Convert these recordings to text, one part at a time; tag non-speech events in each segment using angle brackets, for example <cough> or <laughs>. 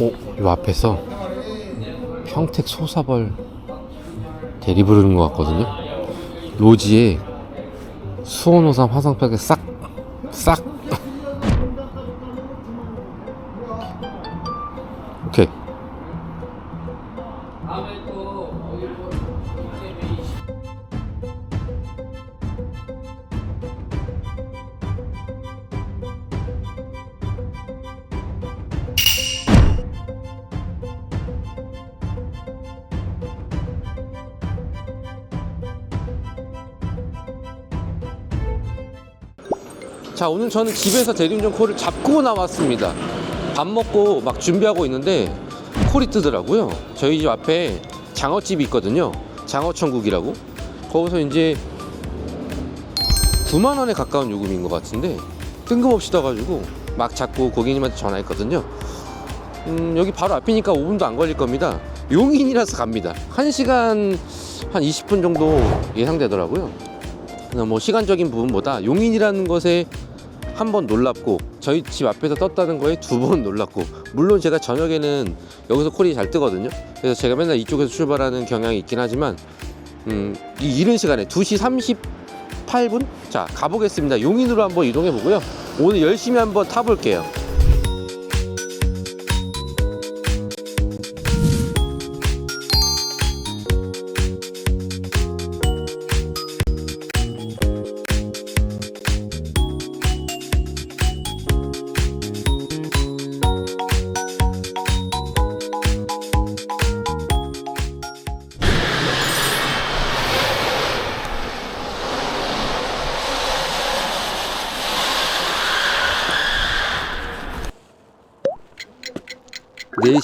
오, 이 앞에서 평택 소사벌 대리 부르는 것 같거든요. 로지에 수원호삼 화상팩에 싹, 오늘 저는 집에서 대리운전 콜을 잡고 나왔습니다. 밥 먹고 막 준비하고 있는데 콜이 뜨더라고요. 저희 집 앞에 장어집이 있거든요. 장어천국이라고. 거기서 이제 9만 원에 가까운 요금인 것 같은데 뜬금없이 떠가지고 막 잡고 고객님한테 전화했거든요. 음, 여기 바로 앞이니까 5분도 안 걸릴 겁니다. 용인이라서 갑니다. 1시간 한 20분 정도 예상되더라고요. 뭐 시간적인 부분보다 용인이라는 것에 한 번 놀랍고 저희 집 앞에서 떴다는 거에 두 번 <laughs> 놀랍고. 물론 제가 저녁에는 여기서 콜이 잘 뜨거든요. 그래서 제가 맨날 이쪽에서 출발하는 경향이 있긴 하지만 음, 이 이른 시간에 2시 38분? 자 가보겠습니다. 용인으로 한번 이동해 보고요. 오늘 열심히 한번 타볼게요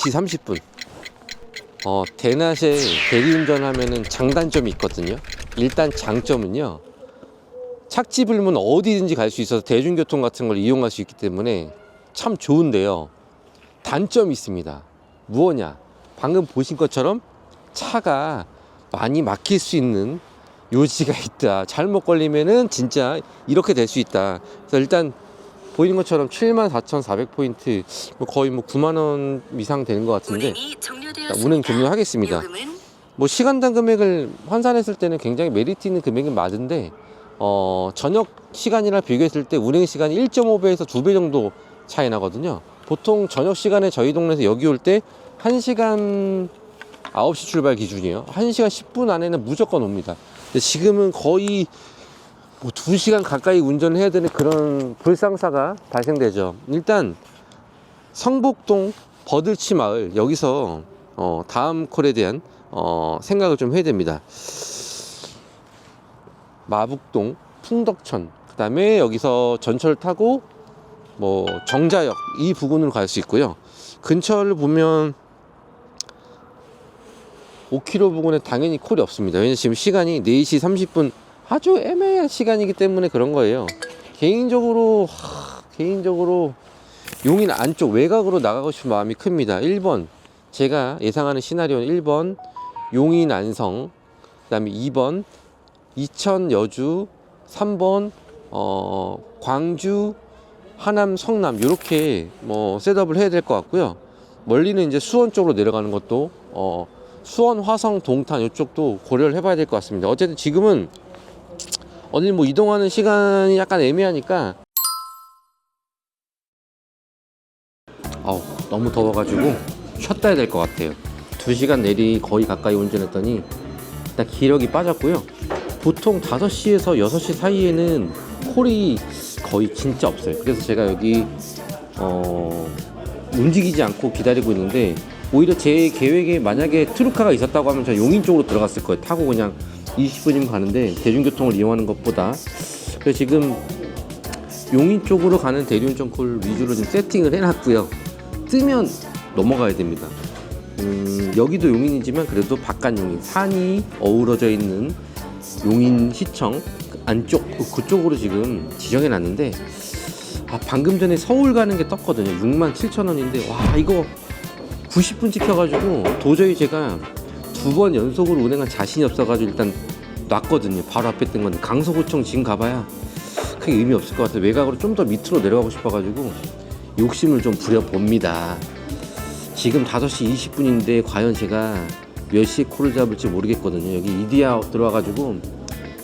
네시 30분. 어, 대낮에 대리운전 하면은 장단점이 있거든요. 일단 장점은요. 착지 불문 어디든지 갈 수 있어서 대중교통 같은 걸 이용할 수 있기 때문에 참 좋은데요. 단점이 있습니다. 무엇냐? 방금 보신 것처럼 차가 많이 막힐 수 있는 요지가 있다. 잘못 걸리면은 진짜 이렇게 될 수 있다. 그래서 일단 보이는 것처럼 74,400포인트 뭐 거의 뭐 9만 원 이상 되는 것 같은데. 운행 종료하겠습니다. 뭐 시간당 금액을 환산했을 때는 굉장히 메리트 있는 금액은 맞은데 어 저녁 시간이랑 비교했을 때 운행 시간이 1.5배에서 2배 정도 차이 나거든요. 보통 저녁 시간에 저희 동네에서 여기 올 때 1시간 9시 출발 기준이에요. 1시간 10분 안에는 무조건 옵니다. 근데 지금은 거의 뭐 2시간 가까이 운전을 해야 되는 그런 불상사가 발생되죠. 일단 성북동 버들치 마을 여기서 어, 다음 콜에 대한 어, 생각을 좀 해야 됩니다. 마북동 풍덕천 그 다음에 여기서 전철 타고 뭐 정자역 이 부근으로 갈 수 있고요. 근처를 보면 5km 부근에 당연히 콜이 없습니다. 왜냐면 지금 시간이 4시 30분 아주 애매한 시간이기 때문에 그런 거예요. 개인적으로 하, 개인적으로 용인 안쪽 외곽으로 나가고 싶은 마음이 큽니다. 1번 제가 예상하는 시나리오는 1번 용인 안성 그다음에 2번 이천 여주 3번 어 광주 하남 성남 이렇게 뭐 셋업을 해야 될 것 같고요. 멀리는 이제 수원 쪽으로 내려가는 것도 어 수원 화성 동탄 이쪽도 고려를 해봐야 될 것 같습니다. 어쨌든 지금은 어딜 뭐 이동하는 시간이 약간 애매하니까 아우 너무 더워가지고 쉬었다 해야 될 것 같아요. 2시간 내리 거의 가까이 운전했더니 일단 기력이 빠졌고요. 보통 5시에서 6시 사이에는 콜이 거의 진짜 없어요. 그래서 제가 여기 어, 움직이지 않고 기다리고 있는데 오히려 제 계획에 만약에 트루카가 있었다고 하면 저 용인 쪽으로 들어갔을 거예요. 타고 그냥 20분이면 가는데 대중교통을 이용하는 것보다 그래서 지금 용인 쪽으로 가는 대리운전 콜 위주로 좀 세팅을 해놨고요. 뜨면 넘어가야 됩니다. 음, 여기도 용인이지만 그래도 바깥 용인 산이 어우러져 있는 용인 시청 그 안쪽 그- 그쪽으로 지금 지정해 놨는데 아, 방금 전에 서울 가는 게 떴거든요 6만 7천 원인데 와 이거 90분 찍혀가지고 도저히 제가 두 번 연속으로 운행한 자신이 없어가지고 일단 놨거든요 바로 앞에 뜬 건데 강서구청 지금 가봐야 크게 의미 없을 것 같아요 외곽으로 좀 더 밑으로 내려가고 싶어가지고 욕심을 좀 부려봅니다 지금 5시 20분인데 과연 제가 몇 시에 콜을 잡을지 모르겠거든요. 여기 이디야 들어와가지고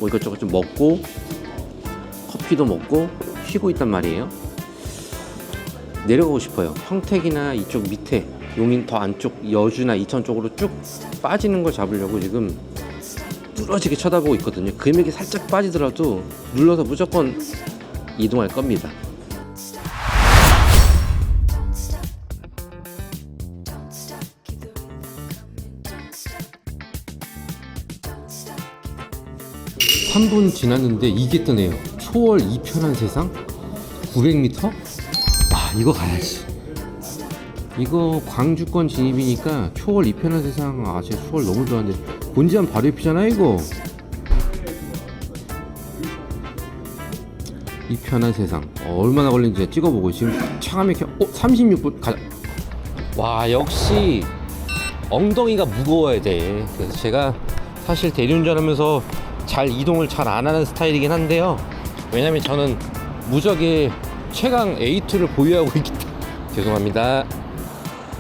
뭐 이것저것 좀 먹고 커피도 먹고 쉬고 있단 말이에요. 내려가고 싶어요. 평택이나 이쪽 밑에 용인 더 안쪽 여주나 이천 쪽으로 쭉 빠지는 걸 잡으려고 지금 뚫어지게 쳐다보고 있거든요. 금액이 살짝 빠지더라도 눌러서 무조건 이동할 겁니다. Stop. 3분 지났는데 이게 뜨네요. 초월 2편한 세상? 900m? 아, 이거 가야지. 이거 광주권 진입이니까 초월 2편한 세상. 아, 제가 초월 너무 좋아하는데. 본지한 바로 옆이잖아, 이거. 2편한 세상. 어, 얼마나 걸리는지 찍어보고 지금 차가 막혀. 어, 36분. 가자. 와, 역시 엉덩이가 무거워야 돼. 그래서 제가 사실 대리운전 하면서 잘 이동을 잘 안 하는 스타일이긴 한데요. 왜냐면 저는 무적의 최강 A2를 보유하고 있기 때문에 <laughs> 죄송합니다.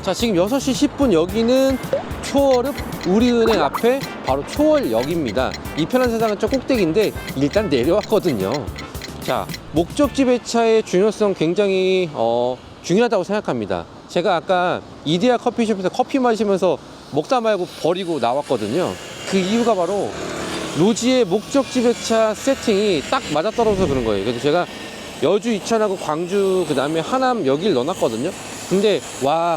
자, 지금 6시 10분 여기는 초월읍 우리은행 앞에 바로 초월역입니다. 이 편한 세상은 좀 꼭대기인데 일단 내려왔거든요. 자, 목적지 배차의 중요성 굉장히 어, 중요하다고 생각합니다. 제가 아까 이데아 커피숍에서 커피 마시면서 먹다 말고 버리고 나왔거든요. 그 이유가 바로 로지의 목적지 배차 세팅이 딱 맞아떨어져서 그런 거예요. 그래서 제가 여주 이천하고 광주 그 다음에 하남 여기를 넣어놨거든요. 근데 와.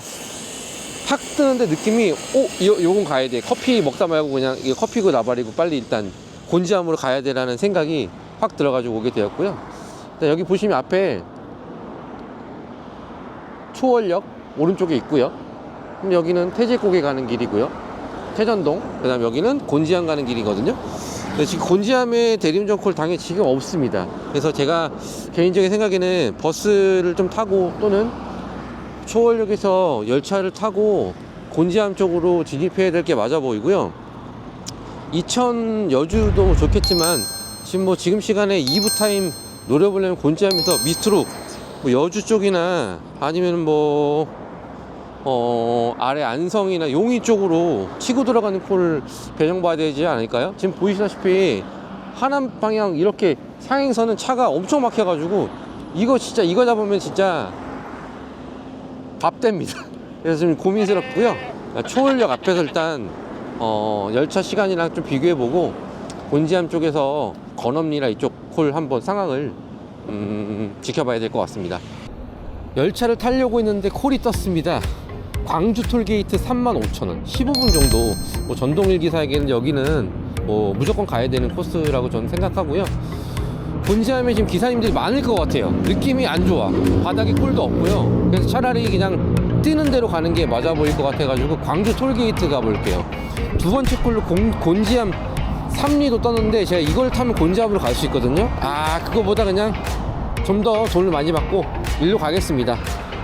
탁 뜨는데 느낌이 오 요, 요건 가야 돼. 커피 먹다 말고 그냥 이거 커피고 나발이고 빨리 일단 곤지암으로 가야 돼라는 생각이 확 들어가지고 오게 되었고요. 일단 여기 보시면 앞에 초월역 오른쪽에 있고요. 그럼 여기는 태제고개 가는 길이고요. 태전동 그 다음 여기는 곤지암 가는 길이거든요. 지금 곤지암에 대리운전 콜 당연히 지금 없습니다. 그래서 제가 개인적인 생각에는 버스를 좀 타고 또는 초월역에서 열차를 타고 곤지암 쪽으로 진입해야 될 게 맞아 보이고요. 이천 여주도 좋겠지만 지금 뭐 지금 시간에 2부 타임 노려보려면 곤지암에서 밑으로 뭐 여주 쪽이나 아니면 뭐 어, 아래 안성이나 용인 쪽으로 치고 들어가는 콜을 배정받아야 되지 않을까요? 지금 보이시다시피 하남 방향 이렇게 상행선은 차가 엄청 막혀가지고 이거 진짜 이거 잡으면 진짜 밥됩니다. 그래서 좀 고민스럽고요. 초월역 앞에서 일단 어, 열차 시간이랑 좀 비교해보고 곤지암 쪽에서 건엄리나 이쪽 콜 한번 상황을 음, 지켜봐야 될 것 같습니다. 열차를 타려고 했는데 콜이 떴습니다. 광주 톨게이트 35,000원, 15분 정도. 뭐 전동일 기사에게는 여기는 뭐 무조건 가야 되는 코스라고 저는 생각하고요. 본지함에 지금 기사님들이 많을 것 같아요. 느낌이 안 좋아. 바닥에 꼴도 없고요. 그래서 차라리 그냥 뛰는 대로 가는 게 맞아 보일 것 같아가지고 광주 톨게이트 가볼게요. 두 번째 꼴로 곤, 곤지암 3리도 떴는데 제가 이걸 타면 곤지암으로 갈 수 있거든요. 아, 그거보다 그냥 좀 더 돈을 많이 받고 일로 가겠습니다.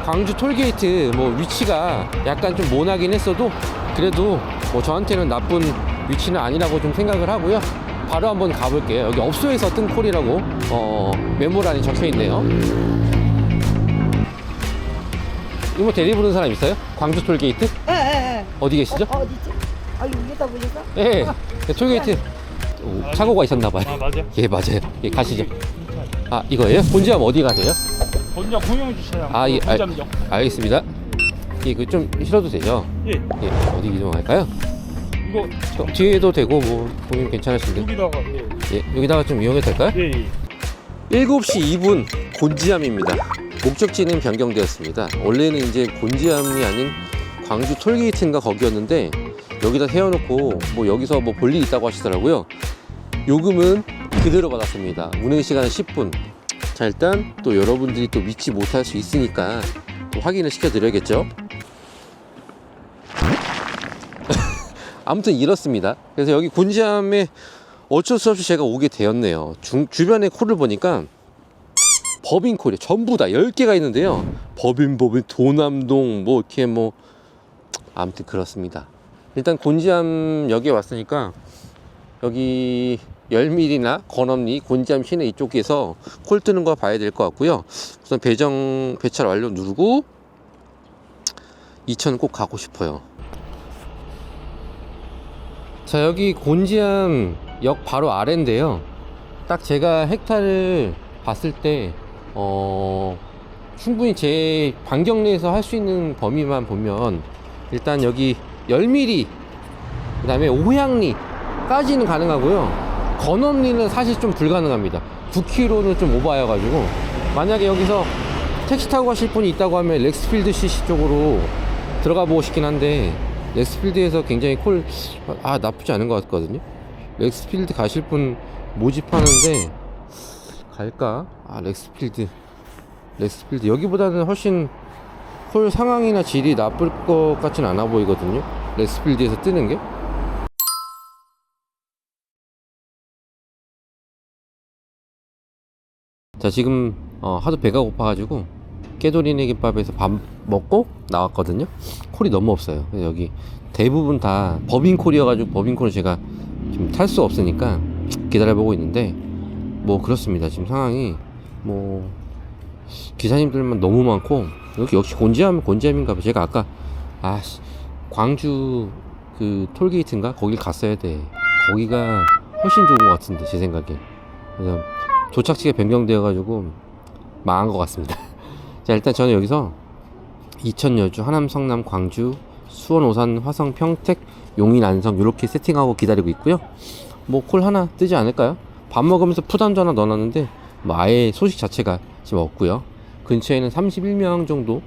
광주 톨게이트 뭐 위치가 약간 좀 모나긴 했어도 그래도 뭐 저한테는 나쁜 위치는 아니라고 좀 생각을 하고요. 바로 한번 가볼게요. 여기 업소에서 뜬 콜이라고 어, 메모란에 적혀 있네요. 이모 뭐 대리 부르는 사람 있어요? 광주 톨게이트? 예, 예, 예. 어디 계시죠? 어, 어디지? 아, 여기다 보셨어? 예, 네, 톨게이트 오, 사고가 있었나봐요. 아 맞아요. 예, 맞아요. 예, 가시죠. 아, 이거예요? 본지함 어디 가세요? 본점 공영 주차장. 아, 예, 알, 본점역. 알겠습니다. 예, 그좀 실어도 되죠? 예. 예, 어디 이동할까요? 이거 저, 뒤에도 되고 뭐 보면 괜찮으신데. 여기다가 예. 예, 여기다가 좀 이용해도 될까요? 예. 예. 7시 2분 곤지암입니다. 목적지는 변경되었습니다. 원래는 이제 곤지암이 아닌 광주 톨게이트인가 거기였는데 여기다 세워놓고 뭐 여기서 뭐 볼 일 있다고 하시더라고요. 요금은 그대로 받았습니다. 운행 시간은 10분. 자 일단 또 여러분들이 또 믿지 못할 수 있으니까 또 확인을 시켜드려야겠죠. 아무튼 이렇습니다. 그래서 여기 곤지암에 어쩔 수 없이 제가 오게 되었네요. 중, 주변에 콜을 보니까 법인 콜이 전부 다 10개가 있는데요. 법인, 법인, 도남동, 뭐, 이렇게 뭐, 아무튼 그렇습니다. 일단 곤지암 역에 왔으니까 여기 열밀이나 건엄리, 곤지암 시내 이쪽에서 콜 뜨는 거 봐야 될 것 같고요. 우선 배정, 배차를 완료 누르고 이천 꼭 가고 싶어요. 자 여기 곤지암 역 바로 아래인데요. 딱 제가 헥타를 봤을 때 어, 충분히 제 반경 내에서 할 수 있는 범위만 보면 일단 여기 10mm 그 다음에 오향리까지는 가능하고요. 건엄리는 사실 좀 불가능합니다. 9km는 좀 오바여 가지고. 만약에 여기서 택시 타고 가실 분이 있다고 하면 렉스필드 CC 쪽으로 들어가 보고 싶긴 한데 렉스필드에서 굉장히 콜 아 나쁘지 않은 것 같거든요. 렉스필드 가실 분 모집하는데 갈까? 아 렉스필드. 렉스필드. 여기보다는 훨씬 콜 상황이나 질이 나쁠 것 같진 않아 보이거든요. 렉스필드에서 뜨는 게. 자 지금 어, 하도 배가 고파가지고 깨돌이네 김밥에서 밥 먹고 나왔거든요. 콜이 너무 없어요. 여기 대부분 다 법인 콜이어가지고 법인 콜을 제가 지금 탈 수 없으니까 기다려보고 있는데 뭐 그렇습니다. 지금 상황이 뭐 기사님들만 너무 많고 여기 역시 곤지암 곤지암인가 봐 제가 아까 아 씨, 광주 그 톨게이트인가? 거길 갔어야 돼. 거기가 훨씬 좋은 것 같은데 제 생각에. 그래서 도착지가 변경되어 가지고 망한 것 같습니다 <laughs> 자 일단 저는 여기서 이천 여주 하남 성남 광주 수원 오산 화성 평택 용인 안성 이렇게 세팅하고 기다리고 있고요. 뭐 콜 하나 뜨지 않을까요? 밥 먹으면서 푸담도 하나 넣어놨는데 뭐 아예 소식 자체가 지금 없고요. 근처에는 31명 정도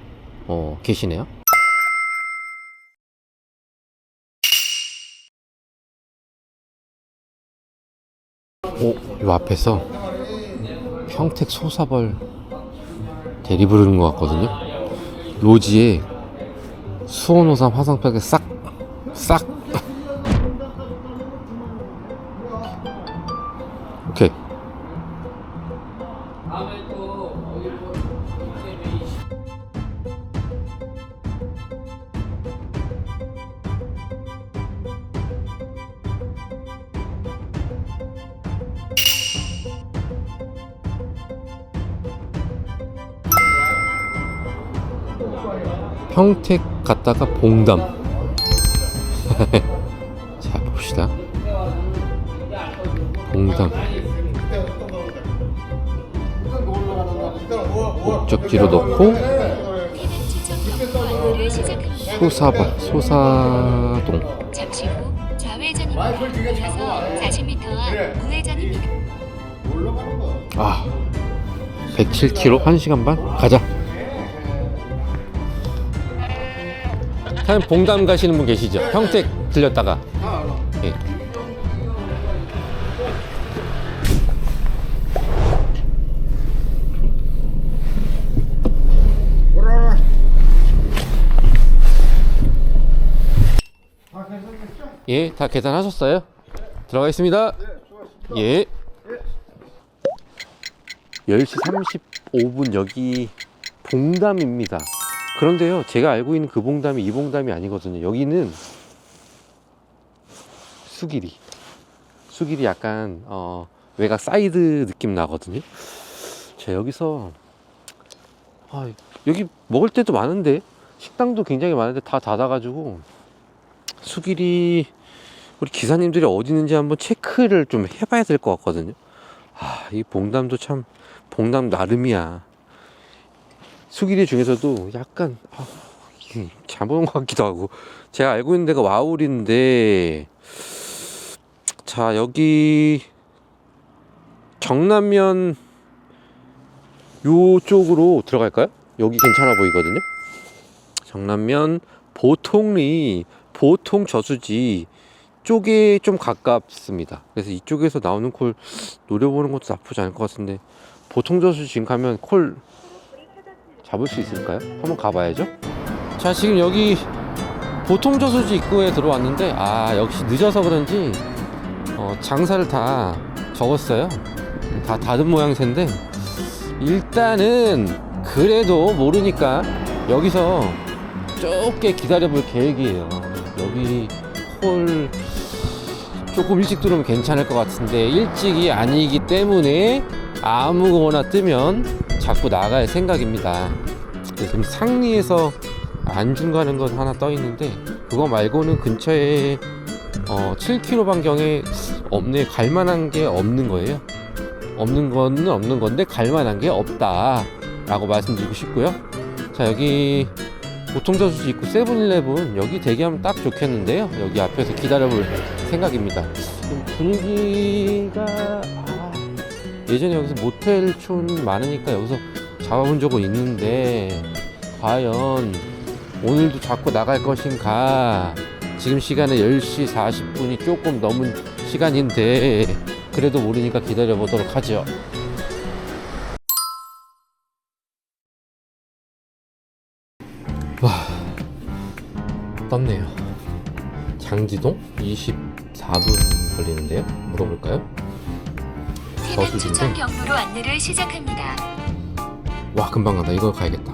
어, 계시네요. 오, 요 앞에서 평택 소사벌 대리 부르는 것 같거든요. 로지에 수원, 오산, 화성평에 싹, 싹. 평택 갔다가 봉담. <laughs> 자, 봅시다. 봉담. 목적지로 넣고. 소사바, 소사동. 잠시 후 좌회전입니다. 이어서 40m 앞 우회전입니다. 아, 107km 1시간 반 가자. 사장님 봉담 가시는 분 계시죠? 평택 들렸다가. 예. 예, 다 계산하셨어요? 들어가겠습니다. 예. 10시 35분 여기 봉담입니다. 그런데요, 제가 알고 있는 그 봉담이 이 봉담이 아니거든요. 여기는 수길이. 수길이 약간, 어, 외곽 사이드 느낌 나거든요. 자, 여기서, 아, 여기 먹을 때도 많은데, 식당도 굉장히 많은데 다 닫아가지고, 수길이, 우리 기사님들이 어디 있는지 한번 체크를 좀 해봐야 될 것 같거든요. 아, 이 봉담도 참 봉담 나름이야. 수길이 중에서도 약간 아, 잘못 온것 같기도 하고 제가 알고 있는 데가 와울인데 자 여기 정남면 요쪽으로 들어갈까요? 여기 괜찮아 보이거든요. 정남면 보통리 보통 저수지 쪽에 좀 가깝습니다. 그래서 이쪽에서 나오는 콜 노려보는 것도 나쁘지 않을 것 같은데 보통 저수 지금 가면 콜 잡을 수 있을까요? 한번 가봐야죠. 자 지금 여기 보통 저수지 입구에 들어왔는데 아 역시 늦어서 그런지 어, 장사를 다 적었어요. 다 닫은 모양새인데 일단은 그래도 모르니까 여기서 좁게 기다려볼 계획이에요. 여기 콜 조금 일찍 들어오면 괜찮을 것 같은데 일찍이 아니기 때문에 아무거나 뜨면 자꾸 나갈 생각입니다. 지금 상리에서 안중 가는 건 하나 떠 있는데 그거 말고는 근처에 어, 7km 반경에 없네 갈 만한 게 없는 거예요. 없는 거는 없는 건데 갈 만한 게 없다라고 말씀드리고 싶고요. 자 여기 보통저수지 입구 세븐일레븐 여기 대기하면 딱 좋겠는데요. 여기 앞에서 기다려볼 생각입니다. 좀 분위기가 아, 예전에 여기서 모텔촌 많으니까 여기서 잡아본 적은 있는데 과연 오늘도 자꾸 나갈 것인가 지금 시간에 10시 40분이 조금 넘은 시간인데 그래도 모르니까 기다려 보도록 하죠. 와 떴네요. 장지동 24분 걸리는데요. 물어볼까요? 티맵 저수지인데? 추천 경로로 안내를 시작합니다. 와 금방 간다. 이거 가야겠다.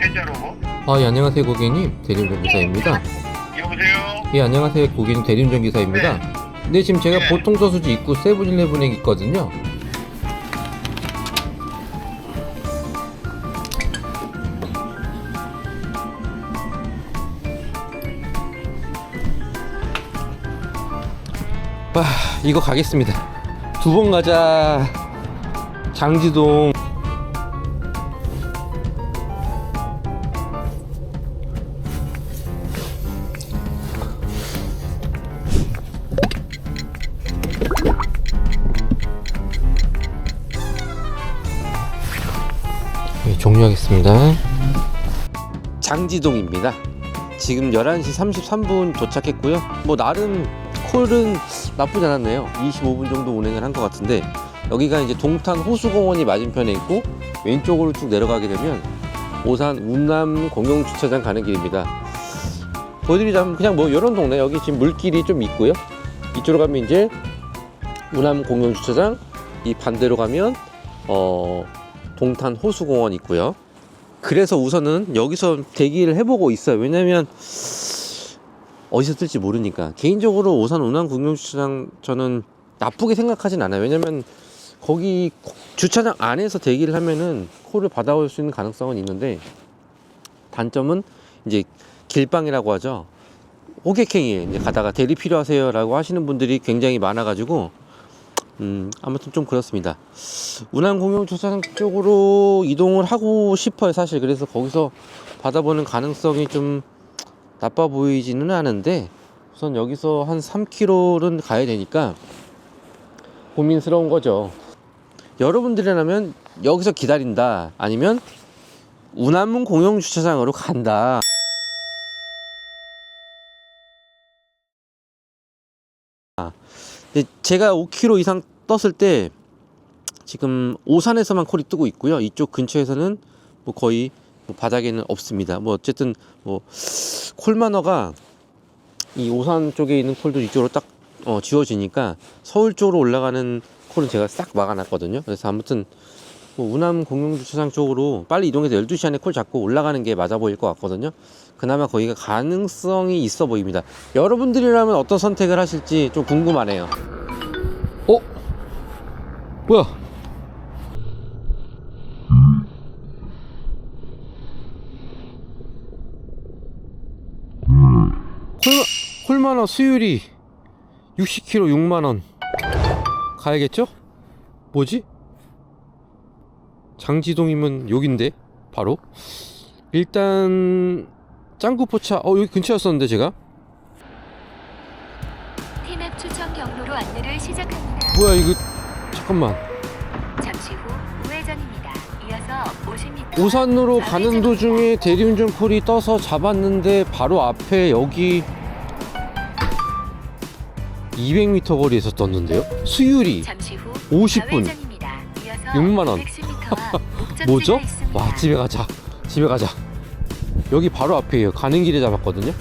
세자로 아, 예, 안녕하세요, 고객님. 대리운전 기사입니다. 여보세요? 예, 안녕하세요, 고객님. 대리운전 기사입니다. 네, 지금 제가 네. 보통 저수지 입구 세븐일레븐에 있거든요. 이거 가겠습니다. 두 번 가자. 장지동. 네, 종료하겠습니다. 장지동입니다. 지금 11시 33분 도착했고요. 뭐 나름 콜은 나쁘지 않았네요. 25분 정도 운행을 한 것 같은데 여기가 이제 동탄 호수공원이 맞은편에 있고 왼쪽으로 쭉 내려가게 되면 오산 운남 공영주차장 가는 길입니다. 보여드리자면 그냥 뭐 이런 동네 여기 지금 물길이 좀 있고요. 이쪽으로 가면 이제 운남 공영주차장 이 반대로 가면 어 동탄 호수공원 있고요. 그래서 우선은 여기서 대기를 해보고 있어요. 왜냐면 어디서 뜰지 모르니까. 개인적으로 오산 운항 국영주차장 저는 나쁘게 생각하진 않아요. 왜냐면 거기 주차장 안에서 대기를 하면은 콜을 받아올 수 있는 가능성은 있는데 단점은 이제 길방이라고 하죠. 호객행위에 이제 가다가 대리 필요하세요라고 하시는 분들이 굉장히 많아가지고 음 아무튼 좀 그렇습니다. 운항 공영 주차장 쪽으로 이동을 하고 싶어요 사실 그래서 거기서 받아보는 가능성이 좀 나빠 보이지는 않은데 우선 여기서 한 3km는 가야 되니까 고민스러운 거죠. 여러분들이라면 여기서 기다린다. 아니면 운암문 공영 주차장으로 간다. 제가 5km 이상 떴을 때 지금 오산에서만 콜이 뜨고 있고요. 이쪽 근처에서는 뭐 거의 뭐 바닥에는 없습니다. 뭐 어쨌든 뭐 콜마너가 이 오산 쪽에 있는 콜도 이쪽으로 딱 어, 지워지니까 서울 쪽으로 올라가는 콜은 제가 싹 막아놨거든요. 그래서 아무튼 뭐 운암 공영주차장 쪽으로 빨리 이동해서 12시 안에 콜 잡고 올라가는 게 맞아 보일 것 같거든요. 그나마 거기가 가능성이 있어 보입니다. 여러분들이라면 어떤 선택을 하실지 좀 궁금하네요. 어? 뭐야? 7만원 수율이 60km 6만원 가야겠죠? 뭐지? 장지동이면 여긴데 바로? 일단 짱구포차 어 여기 근처였었는데 제가? 티맵 추천 경로로 안내를 시작합니다. 뭐야 이거? 잠깐만. 잠시 후 우회전입니다. 이어서 50m 오산으로 가는 도중에 대리운전 콜이 떠서 잡았는데 바로 앞에 여기 200m 거리에서 떴는데요 수율이 잠시 후 50분. 좌회전입니다. 이어서 6만 원. 110m와 <laughs> 목적지가 뭐죠? 있습니다. 와 집에 가자 집에 가자 여기 바로 앞이에요 가는 길에 잡았거든요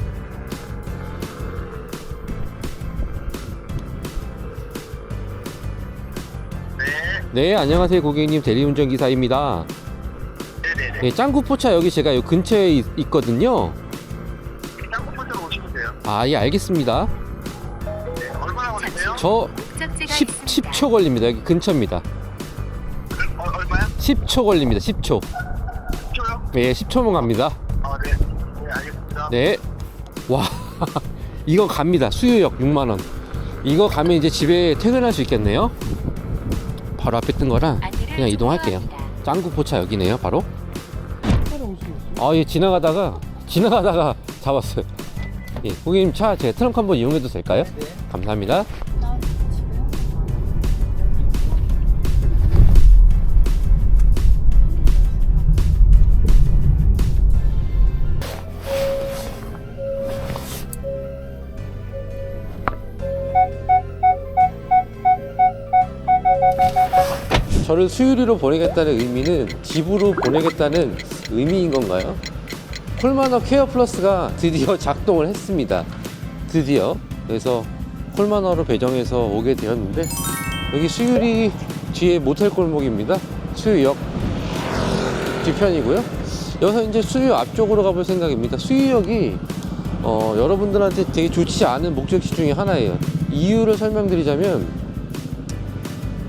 네. 네 안녕하세요 고객님 대리운전 기사입니다 네네네. 네 짱구포차 여기 제가 요 근처에 있, 있거든요 쌍꺼풀로 오시면 돼요. 아 예 알겠습니다? 저 목적지가 10, 있습니다. 10 초 걸립니다 여기 근처입니다 그, 어, 얼마야? 10초 걸립니다 10초 10초요? 네, 10초만 갑니다. 아, 네. 네, 알겠습니다. 네. 와, <laughs> 이거 갑니다. 수유역 6만 원. 이거 가면 이제 집에 퇴근할 수 있겠네요. 바로 앞에 뜬 거라 그냥 이동할게요. 짱구 포차 여기네요, 바로. 아, 예, 지나가다가 지나가다가 잡았어요. 예, 고객님 차 제 트렁크 한번 이용해도 될까요? 네. 감사합니다. 저를 수유리로 보내겠다는 의미는 집으로 보내겠다는 의미인 건가요? 콜마너 케어 플러스가 드디어 작동을 했습니다. 드디어. 그래서 콜마너로 배정해서 오게 되었는데 여기 수유리 뒤에 모텔 골목입니다. 수유역 뒤편이고요. 여기서 이제 수유 앞쪽으로 가볼 생각입니다. 수유역이 어, 여러분들한테 되게 좋지 않은 목적지 중에 하나예요. 이유를 설명드리자면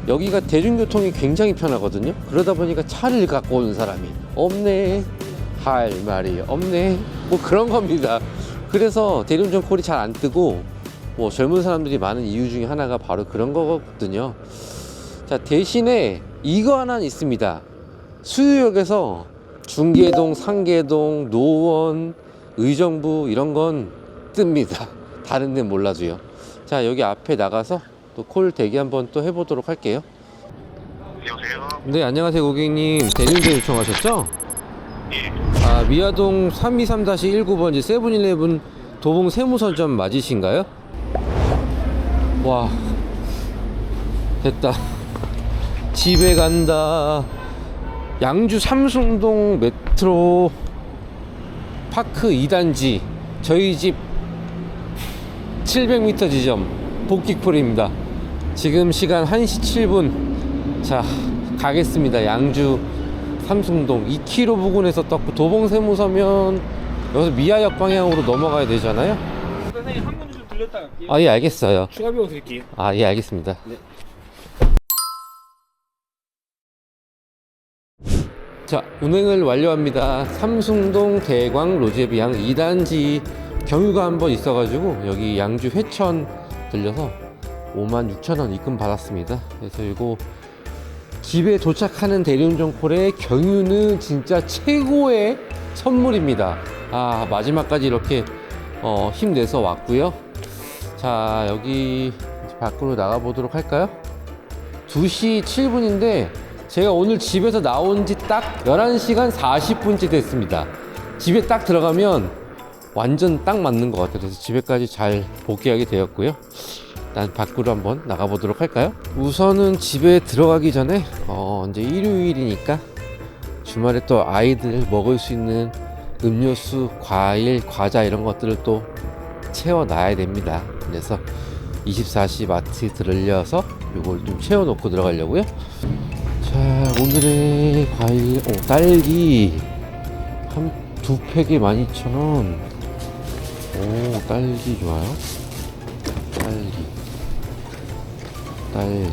여기가 대중교통이 굉장히 편하거든요. 그러다 보니까 차를 갖고 오는 사람이 없네. 할 말이 없네. 뭐 그런 겁니다. 그래서 대리운전 콜이 잘 안 뜨고 뭐 젊은 사람들이 많은 이유 중에 하나가 바로 그런 거거든요. 자, 대신에 이거 하나는 있습니다. 수유역에서 중계동, 상계동, 노원, 의정부 이런 건 뜹니다. 다른 데는 몰라도요. 자, 여기 앞에 나가서 또 콜 대기 한번 또 해보도록 할게요. 여보세요? 네, 안녕하세요, 고객님. 대리운전 요청하셨죠? 예. 아, 미아동 323-19번지 세븐일레븐 도봉 세무서점 맞으신가요? 와, 됐다. 집에 간다. 양주 삼숭동 메트로 파크 2단지 저희 집 700m 지점 복귀풀입니다. 지금 시간 1시 7분. 자, 가겠습니다. 양주 삼숭동 2km 부근에서 떴고 도봉세무서면 여기서 미아역 방향으로 넘어가야 되잖아요. 선생님 한 군데 좀 들렸다 갈게요. 아, 예, 알겠어요. 추가 비용 드릴게요. 아, 예, 알겠습니다. 자, 운행을 완료합니다. 삼숭동 대광 로제비양 2단지 경유가 한번 있어가지고 여기 양주 회천 들려서 5만 6천 원 입금 받았습니다. 그래서 이거 집에 도착하는 대리운전 콜의 경유는 진짜 최고의 선물입니다. 아, 마지막까지 이렇게 어, 힘내서 왔고요. 자, 여기 밖으로 나가 보도록 할까요? 2시 7분인데 제가 오늘 집에서 나온 지 딱 11시간 40분째 됐습니다. 집에 딱 들어가면 완전 딱 맞는 것 같아요. 그래서 집에까지 잘 복귀하게 되었고요. 일단 밖으로 한번 나가보도록 할까요? 우선은 집에 들어가기 전에 어, 이제 일요일이니까 주말에 또 아이들 먹을 수 있는 음료수, 과일, 과자 이런 것들을 또 채워놔야 됩니다. 그래서 24시 마트 들려서 이걸 좀 채워놓고 들어가려고요. 자, 오늘의 과일, 오, 딸기 한 두 팩에 12,000원. 오, 딸기 좋아요. 딸기.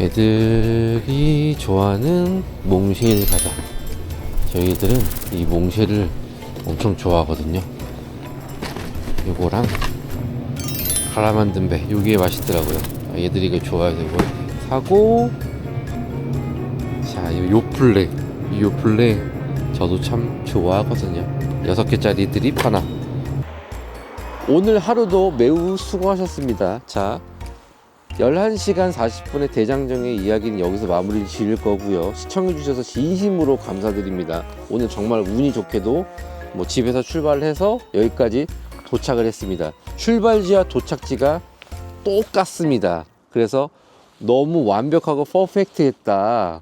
애들이 좋아하는 몽쉘 과자. 저희들은 이 몽쉘을 엄청 좋아하거든요. 요거랑 갈아 만든 배 요게 맛있더라고요 아, 얘들이 이거 좋아해서 이거 사고 자이 요플레 이 요플레 저도 참 좋아하거든요 여섯 개짜리 드립 하나 오늘 하루도 매우 수고하셨습니다 자 11시간 40분의 대장정의 이야기는 여기서 마무리 지을 거고요 시청해주셔서 진심으로 감사드립니다 오늘 정말 운이 좋게도 뭐 집에서 출발해서 여기까지 도착을 했습니다. 출발지와 도착지가 똑같습니다. 그래서 너무 완벽하고 퍼펙트했다.